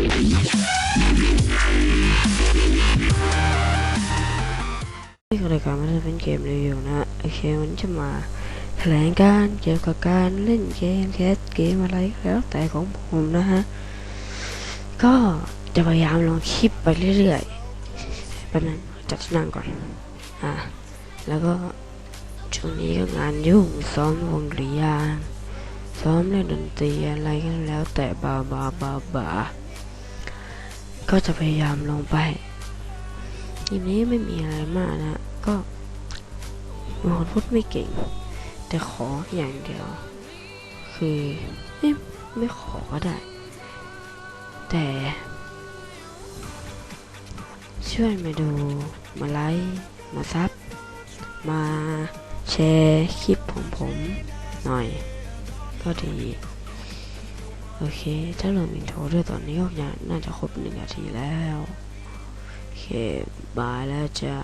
นี่คือรายการมันจะเป็นเกมรีวิวนะ โอเคมันจะมาแถลงการเกี่ยวกับการเล่นเกมแคสเกมอะไรแล้วแต่ของผมนะฮะ ก็จะพยายามลองคลิปไปเรื่อยๆแป๊นจัดที่นั่งก่อน อ่า แล้วก็ช่วงนี้ก็งานยุ่งซ้อมวงดุริยางซ้อมเล่นดนตรีอะไรก็แล้วแต่บาบาบาบาบา ก็จะพยายามลงไปทีนี้ไม่มีอะไรมากนะ ก็บางคนพูดไม่เก่ง แต่ขออย่างเดียว คือไม่ขอก็ได้ แต่ช่วยมาดู มาไลค์มาซับ มาแชร์คลิปของผมหน่อย ก็ดี โอเค ถ้าเรามีโทรด้วยตอนนี้ก็น่าจะครบหนึ่งนาทีแล้ว โอเค บายแล้วจ้า